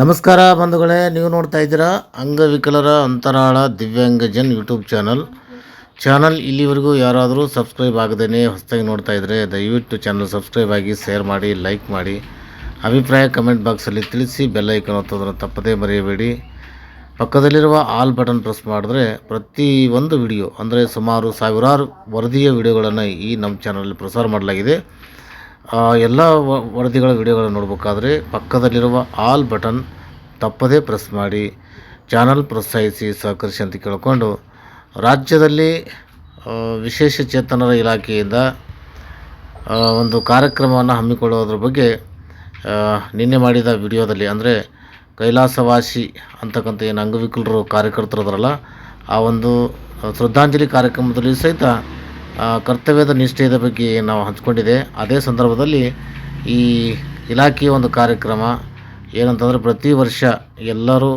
ನಮಸ್ಕಾರ ಬಂಧುಗಳೇ, ನೀವು ನೋಡ್ತಾ ಇದ್ದೀರಾ ಅಂಗವಿಕಲರ ಅಂತರಾಳ ದಿವ್ಯಾಂಗಜನ್ ಯೂಟ್ಯೂಬ್ ಚಾನಲ್. ಚಾನಲ್ ಇಲ್ಲಿವರೆಗೂ ಯಾರಾದರೂ ಸಬ್ಸ್ಕ್ರೈಬ್ ಆಗದೇ ಹೊಸದಾಗಿ ನೋಡ್ತಾ ಇದ್ದರೆ ದಯವಿಟ್ಟು ಚಾನಲ್ ಸಬ್ಸ್ಕ್ರೈಬ್ ಆಗಿ, ಶೇರ್ ಮಾಡಿ, ಲೈಕ್ ಮಾಡಿ. ಅಭಿಪ್ರಾಯ ಕಮೆಂಟ್ ಬಾಕ್ಸಲ್ಲಿ ತಿಳಿಸಿ, ಬೆಲ್ ಐಕನ್ ಒತ್ತೋದನ್ನು ತಪ್ಪದೇ ಮರೆಯಬೇಡಿ. ಪಕ್ಕದಲ್ಲಿರುವ ಆಲ್ ಬಟನ್ ಪ್ರೆಸ್ ಮಾಡಿದ್ರೆ ಪ್ರತಿ ಒಂದು ವಿಡಿಯೋ, ಅಂದರೆ ಸುಮಾರು ಸಾವಿರಾರು ವರದಿಯ ವಿಡಿಯೋಗಳನ್ನು ಈ ನಮ್ಮ ಚಾನಲಲ್ಲಿ ಪ್ರಸಾರ ಮಾಡಲಾಗಿದೆ. ಎಲ್ಲ ವ- ವರದಿಗಳ ವಿಡಿಯೋಗಳನ್ನು ನೋಡಬೇಕಾದ್ರೆ ಪಕ್ಕದಲ್ಲಿರುವ ಆಲ್ ಬಟನ್ ತಪ್ಪದೇ ಪ್ರೆಸ್ ಮಾಡಿ ಚಾನಲ್ ಪ್ರೋತ್ಸಾಹಿಸಿ ಸಹಕರಿಸಿ ಅಂತ ಕೇಳಿಕೊಂಡು ರಾಜ್ಯದಲ್ಲಿ ವಿಶೇಷ ಚೇತನರ ಇಲಾಖೆಯಿಂದ ಒಂದು ಕಾರ್ಯಕ್ರಮವನ್ನು ಹಮ್ಮಿಕೊಳ್ಳೋದ್ರ ಬಗ್ಗೆ ನಿನ್ನೆ ಮಾಡಿದ ವಿಡಿಯೋದಲ್ಲಿ ಅಂದರೆ ಕೈಲಾಸವಾಸಿ ಅಂತಕ್ಕಂಥ ಏನು ಅಂಗವಿಕಲರು ಕಾರ್ಯಕರ್ತರದ್ರಲ್ಲ ಆ ಒಂದು ಶ್ರದ್ಧಾಂಜಲಿ ಕಾರ್ಯಕ್ರಮದಲ್ಲಿ ಸಹಿತ ಆ, ಕರ್ತವ್ಯದ ನಿಷ್ಠೆಯ ಬಗ್ಗೆ ನಾವು ಹಂಚಿಕೊಂಡಿದೆ. ಅದೇ ಸಂದರ್ಭದಲ್ಲಿ ಈ ಇಲಾಖೆಯ ಒಂದು ಕಾರ್ಯಕ್ರಮ ಏನಂತಂದರೆ ಪ್ರತಿ ವರ್ಷ ಎಲ್ಲರೂ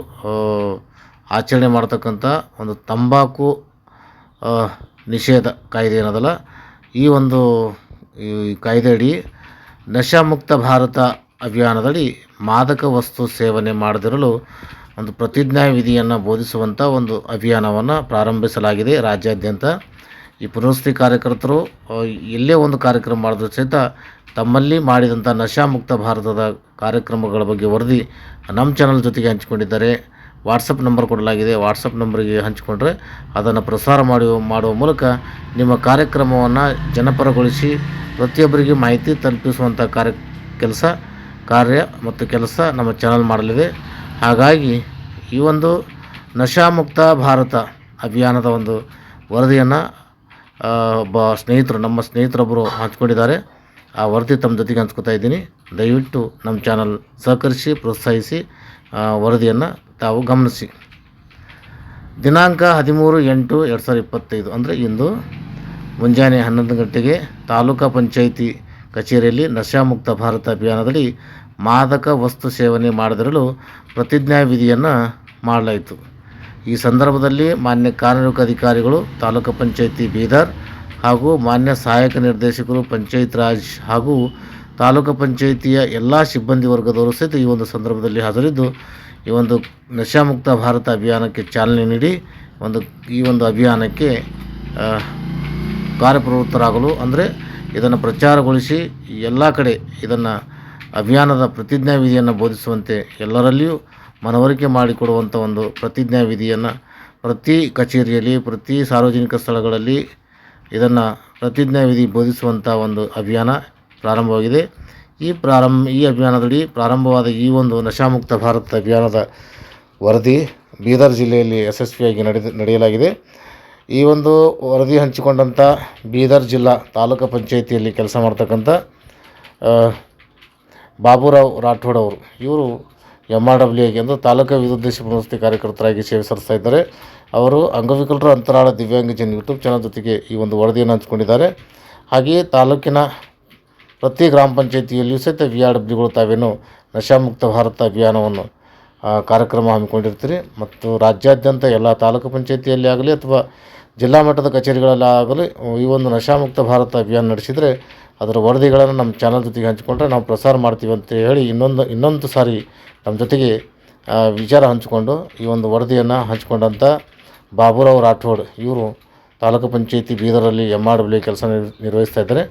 ಆಚರಣೆ ಮಾಡ್ತಕ್ಕಂಥ ಒಂದು ತಂಬಾಕು ನಿಷೇಧ ಕಾಯ್ದೆ ಏನದಲ್ಲ, ಈ ಒಂದು, ಈ ಕಾಯ್ದೆ ಅಡಿ ನಶಾಮುಕ್ತ ಭಾರತ ಅಭಿಯಾನದಡಿ ಮಾದಕ ವಸ್ತು ಸೇವನೆ ಮಾಡದಿರಲು ಒಂದು ಪ್ರತಿಜ್ಞಾ ವಿಧಿಯನ್ನು ಬೋಧಿಸುವಂಥ ಒಂದು ಅಭಿಯಾನವನ್ನು ಪ್ರಾರಂಭಿಸಲಾಗಿದೆ ರಾಜ್ಯಾದ್ಯಂತ. ಈ ಪುನರ್ವಸತಿ ಕಾರ್ಯಕರ್ತರು ಎಲ್ಲೇ ಒಂದು ಕಾರ್ಯಕ್ರಮ ಮಾಡಿದ್ರು ಸಹಿತ ತಮ್ಮಲ್ಲಿ ಮಾಡಿದಂಥ ನಶಾಮುಕ್ತ ಭಾರತದ ಕಾರ್ಯಕ್ರಮಗಳ ಬಗ್ಗೆ ವರದಿ ನಮ್ಮ ಚಾನಲ್ ಜೊತೆಗೆ ಹಂಚಿಕೊಂಡಿದ್ದಾರೆ. ವಾಟ್ಸಪ್ ನಂಬರ್ ಕೊಡಲಾಗಿದೆ. ವಾಟ್ಸಪ್ ನಂಬರಿಗೆ ಹಂಚಿಕೊಂಡ್ರೆ ಅದನ್ನು ಪ್ರಸಾರ ಮಾಡುವ ಮಾಡುವ ಮೂಲಕ ನಿಮ್ಮ ಕಾರ್ಯಕ್ರಮವನ್ನು ಜನಪರಗೊಳಿಸಿ ಪ್ರತಿಯೊಬ್ಬರಿಗೆ ಮಾಹಿತಿ ತಲುಪಿಸುವಂಥ ಕಾರ್ಯ, ಕೆಲಸ, ಕಾರ್ಯ ಮತ್ತು ಕೆಲಸ ನಮ್ಮ ಚಾನಲ್ ಮಾಡಲಿದೆ. ಹಾಗಾಗಿ ಈ ಒಂದು ನಶಾಮುಕ್ತ ಭಾರತ ಅಭಿಯಾನದ ಒಂದು ವರದಿಯನ್ನು ಒಬ್ಬ ಸ್ನೇಹಿತರು, ನಮ್ಮ ಸ್ನೇಹಿತರೊಬ್ಬರು ಹಂಚ್ಕೊಂಡಿದ್ದಾರೆ. ಆ ವರದಿ ತಮ್ಮ ಜೊತೆಗೆ ಹಂಚ್ಕೊತಾ ಇದ್ದೀನಿ. ದಯವಿಟ್ಟು ನಮ್ಮ ಚಾನಲ್ ಸಹಕರಿಸಿ, ಪ್ರೋತ್ಸಾಹಿಸಿ ವರದಿಯನ್ನು ತಾವು ಗಮನಿಸಿ. ದಿನಾಂಕ ಹದಿಮೂರು ಎಂಟು ಎರಡು ಸಾವಿರದ ಇಪ್ಪತ್ತೈದು ಅಂದರೆ ಇಂದು ಮುಂಜಾನೆ ಹನ್ನೊಂದು ಗಂಟೆಗೆ ತಾಲೂಕಾ ಪಂಚಾಯಿತಿ ಕಚೇರಿಯಲ್ಲಿ ನಶಾಮುಕ್ತ ಭಾರತ ಅಭಿಯಾನದಲ್ಲಿ ಮಾದಕ ವಸ್ತು ಸೇವನೆ ಮಾಡದಿರಲು ಪ್ರತಿಜ್ಞಾ ವಿಧಿಯನ್ನು ಮಾಡಲಾಯಿತು. ಈ ಸಂದರ್ಭದಲ್ಲಿ ಮಾನ್ಯ ಕಾರ್ಮಿಕ ಅಧಿಕಾರಿಗಳು ತಾಲೂಕು ಪಂಚಾಯಿತಿ ಬೀದರ್ ಹಾಗೂ ಮಾನ್ಯ ಸಹಾಯಕ ನಿರ್ದೇಶಕರು ಪಂಚಾಯತ್ ರಾಜ್ ಹಾಗೂ ತಾಲೂಕು ಪಂಚಾಯಿತಿಯ ಎಲ್ಲ ಸಿಬ್ಬಂದಿ ವರ್ಗದವರು ಸಹಿತ ಈ ಒಂದು ಸಂದರ್ಭದಲ್ಲಿ ಹಾಜರಿದ್ದು, ಈ ಒಂದು ನಶಾಮುಕ್ತ ಭಾರತ ಅಭಿಯಾನಕ್ಕೆ ಚಾಲನೆ ನೀಡಿ, ಒಂದು, ಈ ಒಂದು ಅಭಿಯಾನಕ್ಕೆ ಕಾರ್ಯಪ್ರವೃತ್ತರಾಗಲು ಅಂದರೆ ಇದನ್ನು ಪ್ರಚಾರಗೊಳಿಸಿ ಎಲ್ಲ ಕಡೆ ಇದನ್ನು ಅಭಿಯಾನದ ಪ್ರತಿಜ್ಞಾವಿಧಿಯನ್ನು ಬೋಧಿಸುವಂತೆ ಎಲ್ಲರಲ್ಲಿಯೂ ಮನವರಿಕೆ ಮಾಡಿಕೊಡುವಂಥ ಒಂದು ಪ್ರತಿಜ್ಞಾ ವಿಧಿಯನ್ನು ಪ್ರತಿ ಕಚೇರಿಯಲ್ಲಿ, ಪ್ರತಿ ಸಾರ್ವಜನಿಕ ಸ್ಥಳಗಳಲ್ಲಿ ಇದನ್ನು ಪ್ರತಿಜ್ಞಾ ವಿಧಿ ಬೋಧಿಸುವಂಥ ಒಂದು ಅಭಿಯಾನ ಪ್ರಾರಂಭವಾಗಿದೆ. ಈ ಪ್ರಾರಂಭ, ಈ ಅಭಿಯಾನದಡಿ ಪ್ರಾರಂಭವಾದ ಈ ಒಂದು ನಶಾಮುಕ್ತ ಭಾರತ ಅಭಿಯಾನದ ವರದಿ ಬೀದರ್ ಜಿಲ್ಲೆಯಲ್ಲಿ ಯಶಸ್ವಿಯಾಗಿ ನಡೆದ ನಡೆಯಲಾಗಿದೆ. ಈ ಒಂದು ವರದಿ ಹಂಚಿಕೊಂಡಂಥ ಬೀದರ್ ಜಿಲ್ಲಾ ತಾಲೂಕು ಪಂಚಾಯಿತಿಯಲ್ಲಿ ಕೆಲಸ ಮಾಡ್ತಕ್ಕಂಥ ಬಾಬುರಾವ್ ರಾಠೋಡ್ ಅವರು, ಇವರು ಎಂ ಆರ್ ಡಬ್ಲ್ಯೂ ಅಂದರೆ ತಾಲೂಕು ವಿದ್ಯುದ್ದೇಶ ಪುನರ್ವಸತಿ ಕಾರ್ಯಕರ್ತರಾಗಿ ಸೇವೆ ಸಲ್ಲಿಸ್ತಾ ಇದ್ದಾರೆ. ಅವರು ಅಂಗವಿಕಲರು ಅಂತರಾಳ ದಿವ್ಯಾಂಗಜನ್ ಯೂಟ್ಯೂಬ್ ಚಾನಲ್ ಜೊತೆಗೆ ಈ ಒಂದು ವರದಿಯನ್ನು ಹಂಚಿಕೊಂಡಿದ್ದಾರೆ. ಹಾಗೆಯೇ ತಾಲೂಕಿನ ಪ್ರತಿ ಗ್ರಾಮ ಪಂಚಾಯಿತಿಯಲ್ಲಿಯೂ ಸಹಿತ ವಿ ಆರ್ ಡಬ್ಲ್ಯೂಗಳು ತಾವೇನು ನಶಾಮುಕ್ತ ಭಾರತ ಅಭಿಯಾನವನ್ನು ಕಾರ್ಯಕ್ರಮ ಹಮ್ಮಿಕೊಂಡಿರ್ತೀರಿ. ಮತ್ತು ರಾಜ್ಯಾದ್ಯಂತ ಎಲ್ಲ ತಾಲೂಕು ಪಂಚಾಯಿತಿಯಲ್ಲಿ ಆಗಲಿ ಅಥವಾ ಜಿಲ್ಲಾ ಮಟ್ಟದ ಕಚೇರಿಗಳಲ್ಲಿ ಆಗಲಿ ಈ ಒಂದು ನಶಾಮುಕ್ತ ಭಾರತ ಅಭಿಯಾನ ನಡೆಸಿದರೆ ಅದರ ವರದಿಗಳನ್ನು ನಮ್ಮ ಚಾನಲ್ ಜೊತೆಗೆ ಹಂಚಿಕೊಂಡ್ರೆ ನಾವು ಪ್ರಸಾರ ಮಾಡ್ತೀವಿ ಅಂತ ಹೇಳಿ ಇನ್ನೊಂದು ಇನ್ನೊಂದು ಸಾರಿ ನಮ್ಮ ಜೊತೆಗೆ ವಿಚಾರ ಹಂಚಿಕೊಂಡು ಈ ಒಂದು ವರದಿಯನ್ನು ಹಂಚಿಕೊಂಡಂಥ ಬಾಬುರಾವ್ ರಾಠೋಡ್ ಇವರು ತಾಲೂಕು ಪಂಚಾಯಿತಿ ಬೀದರಲ್ಲಿ ಎಂ ಆರ್ ಡಬ್ಲ್ಯೂ ಕೆಲಸ ನಿರ್- ನಿರ್ವಹಿಸ್ತಾ ಇದ್ದಾರೆ.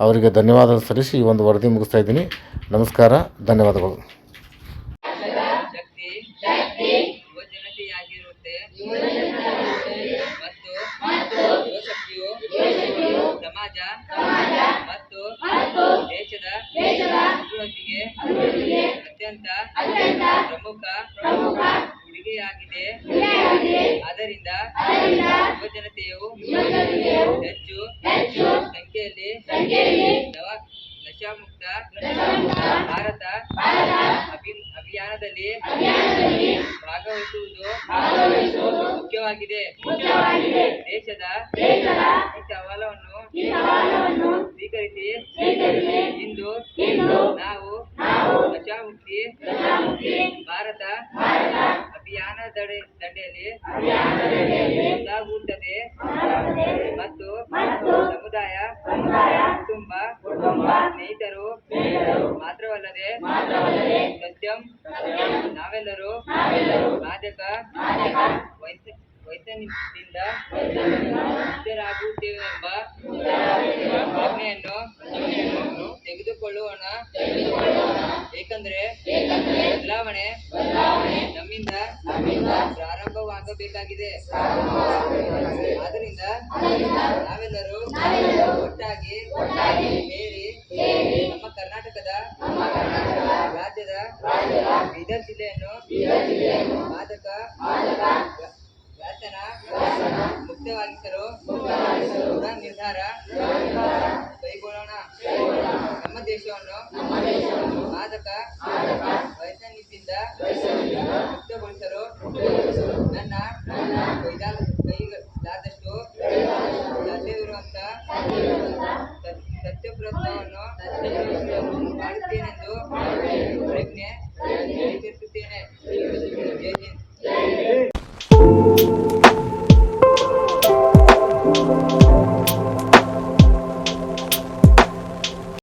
ಅವರಿಗೆ ಧನ್ಯವಾದ ಸಲ್ಲಿಸಿ ಈ ಒಂದು ವರದಿ ಮುಗಿಸ್ತಾ ಇದ್ದೀನಿ. ನಮಸ್ಕಾರ, ಧನ್ಯವಾದಗಳು. ಸಮಾಜ ಮತ್ತು ದೇಶದ ಅಭಿವೃದ್ಧಿಗೆ ಅತ್ಯಂತ ಪ್ರಮುಖ ಕೊಡುಗೆಯಾಗಿದೆ ಆದ್ದರಿಂದ ಯುವಜನತೆಯು ಹೆಚ್ಚು ಸಂಖ್ಯೆಯಲ್ಲಿ ನಶಾಮುಕ್ತ ಭಾರತ ಅಭಿ- ಅಭಿಯಾನದಲ್ಲಿ ಭಾಗವಹಿಸುವುದು ಮುಖ್ಯವಾಗಿದೆ. ದೇಶದ ಈ ಸವಾಲನ್ನು ಸ್ವೀಕರಿಸಿ. ಸ್ವೀಕರಿಸಿ. ಇಂದು ಇಂದು ನಾವು ನಶಾಮುಕ್ತಿ ಭಾರತ ಅಭಿಯಾನ ದಡೆ ದಂಡೆಯಲ್ಲಿ ಒಂದಾಗುತ್ತದೆ ಮತ್ತು ಸಮುದಾಯ ಕುಟುಂಬ ಸ್ನೇಹಿತರು ಮಾತ್ರವಲ್ಲದೆ ಸತ್ಯಂ ನಾವೆಲ್ಲರೂ ಮಾದಕ ವೈದ್ಯನಿಂದ ಮುಕ್ತರಾಗುತ್ತೇವೆಂಬ ಆಜ್ಞೆಯನ್ನು ತೆಗೆದುಕೊಳ್ಳೋಣ. ಏಕೆಂದರೆ ಬದಲಾವಣೆ ನಮ್ಮಿಂದ ಪ್ರಾರಂಭವಾಗಬೇಕಾಗಿದೆ. ಆದ್ದರಿಂದ ನಾವೆಲ್ಲರೂ ಒಟ್ಟಾಗಿ ಸೇರಿ ನಮ್ಮ ಕರ್ನಾಟಕದ ರಾಜ್ಯದ ಬೀದರ್ ಜಿಲ್ಲೆಯನ್ನು ಮಾದಕ ಮುಕ್ತವಾಗಿಸಲು ದೃಢ ನಿರ್ಧಾರ ಕೈಗೊಳ್ಳೋಣ ನಮ್ಮ ದೇಶವನ್ನು ಮಾದಕ